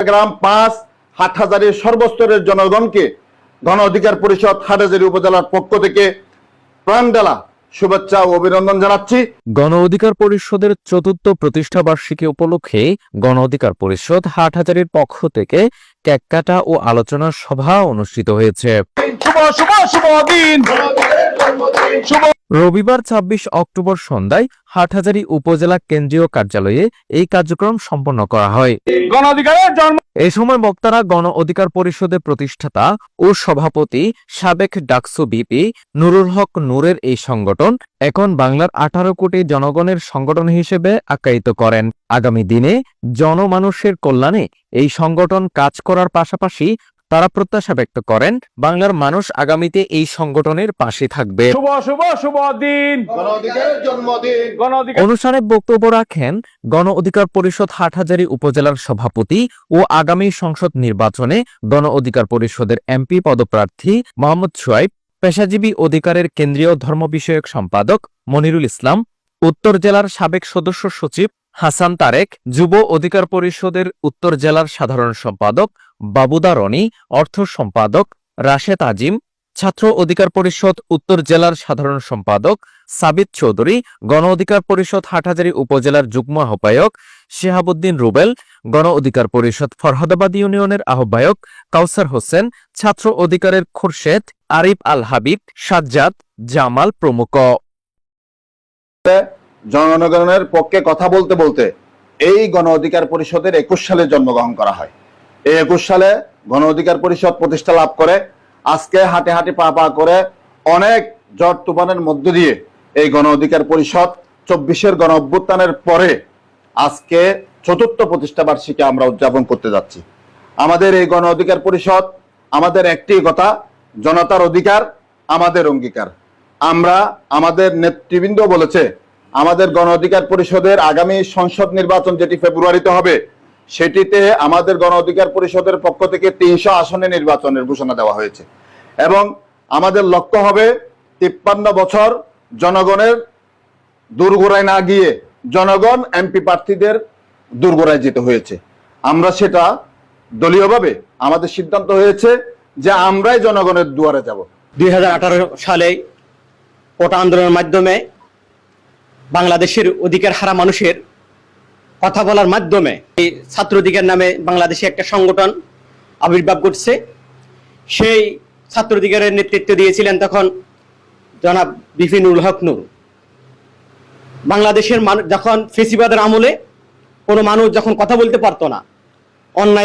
গ্রাম পাঁচ, হাটহাজারি সর্বস্তরের জনগণকে গণ অধিকার পরিষদ হাটহাজারি উপজেলার পক্ষ থেকে প্রাণডালা শুভেচ্ছা ও অভিনন্দন জানাচ্ছি। গণ অধিকার পরিষদের চতুর্থ প্রতিষ্ঠা বার্ষিকী উপলক্ষে গণ অধিকার পরিষদ হাটহাজারির পক্ষ থেকে কেক কাটা ও আলোচনা সভা অনুষ্ঠিত হয়েছে। শুভ শুভ শুভ রবিবার ২৬ অক্টোবর সন্ধ্যায় হাটহাজারী উপজেলা কেন্দ্রীয় কার্যালয়ে এই কার্যক্রম সম্পন্ন করা হয়। এই সময় বক্তারা গণ অধিকার পরিষদের প্রতিষ্ঠাতা ও সভাপতি সাবেক ডাকসু বিপি নুরুল হক নূরের এই সংগঠন এখন বাংলার আঠারো কোটি জনগণের সংগঠন হিসেবে আখ্যায়িত করেন। আগামী দিনে জনমানুষের কল্যাণে এই সংগঠন কাজ করার পাশাপাশি তারা প্রত্যাশা ব্যক্ত করেন বাংলার মানুষ আগামীতে এই সংগঠনের পাশে থাকবে। শুভ শুভ শুভ দিন। অনুষ্ঠানে বক্তব্য রাখেন গণ অধিকার পরিষদ হাটহাজারী উপজেলার সভাপতি ও আগামী সংসদ নির্বাচনে গণ অধিকার পরিষদের এমপি পদপ্রার্থী মোহাম্মদ সোয়াইব পেশাজীবী অধিকারের কেন্দ্রীয় ধর্ম বিষয়ক সম্পাদক মনিরুল ইসলাম উত্তর জেলার সাবেক সদস্য সচিব হাসান তারেক যুব অধিকার পরিষদের উত্তর জেলার সাধারণ সম্পাদক বাবুদা রনি, অর্থ সম্পাদক, রাশেদ আজিম, ছাত্র অধিকার পরিষদ, উত্তর জেলার সাধারণ সম্পাদক, সাবিত চৌধুরী, গণ অধিকার পরিষদ, হাটহাজারী উপজেলার যুগ্ম আহ্বায়ক, শেহাবুদ্দিন রুবেল, গণ অধিকার পরিষদ, ফরহাদাবাদ ইউনিয়নের আহ্বায়ক, কাউসার হোসেন, ছাত্র অধিকারের খুরশেদ, আরিফ আল হাবিব, সাজ্জাদ জামাল প্রমুখ। জনগণের পক্ষে কথা বলতে বলতে এই গণ অধিকার পরিষদের একুশ সালে জন্মগ্রহণ করা হয়। এই একুশ সালে গণ অধিকার পরিষদ প্রতিষ্ঠা লাভ করে। আজকে হাটে হাটে পা পা করে অনেক জট তুফানের মধ্য দিয়ে এই গণ অধিকার পরিষদ চব্বিশের গণ অভ্যুত্থানের পরে আজকে চতুর্থ প্রতিষ্ঠা বার্ষিকী আমরা উদযাপন করতে যাচ্ছি। আমাদের এই গণ অধিকার পরিষদ আমাদের একটি কথা জনতার অধিকার, আমাদের অঙ্গীকার। আমরা আমাদের নেতৃবৃন্দ বলেছে, আমাদের গণ অধিকার পরিষদের আগামী সংসদ নির্বাচন যেটি ফেব্রুয়ারিতে হবে সেটিতে আমাদের গণ অধিকার পরিষদের পক্ষ থেকে তিনশো আসনে নির্বাচনের ঘোষণা দেওয়া হয়েছে। এবং আমাদের লক্ষ্য হবে তিপ্পান্ন বছর জনগণের দুর্গোড়ায় না গিয়ে জনগণ এমপি প্রার্থীদের দুর্গোড়ায় যেতে হয়েছে। আমরা সেটা দলীয়ভাবে আমাদের সিদ্ধান্ত হয়েছে যে আমরাই জনগণের দুয়ারে যাব। দুই হাজার আঠারো সালে কোটা আন্দোলনের মাধ্যমে বাংলাদেশের অধিকার হারা মানুষের কথা বলার মাধ্যমে এই ছাত্র অধিকার নামে বাংলাদেশে একটা সংগঠন আবির্ভাব ঘটছে। সেই ছাত্র অধিকারের নেতৃত্ব দিয়েছিলেন তখন জনাব বিপিনুল হক নুর। বাংলাদেশের মানুষ যখন ফেসিবাদের আমলে কোনো মানুষ যখন কথা বলতে পারতো না, অন্যায়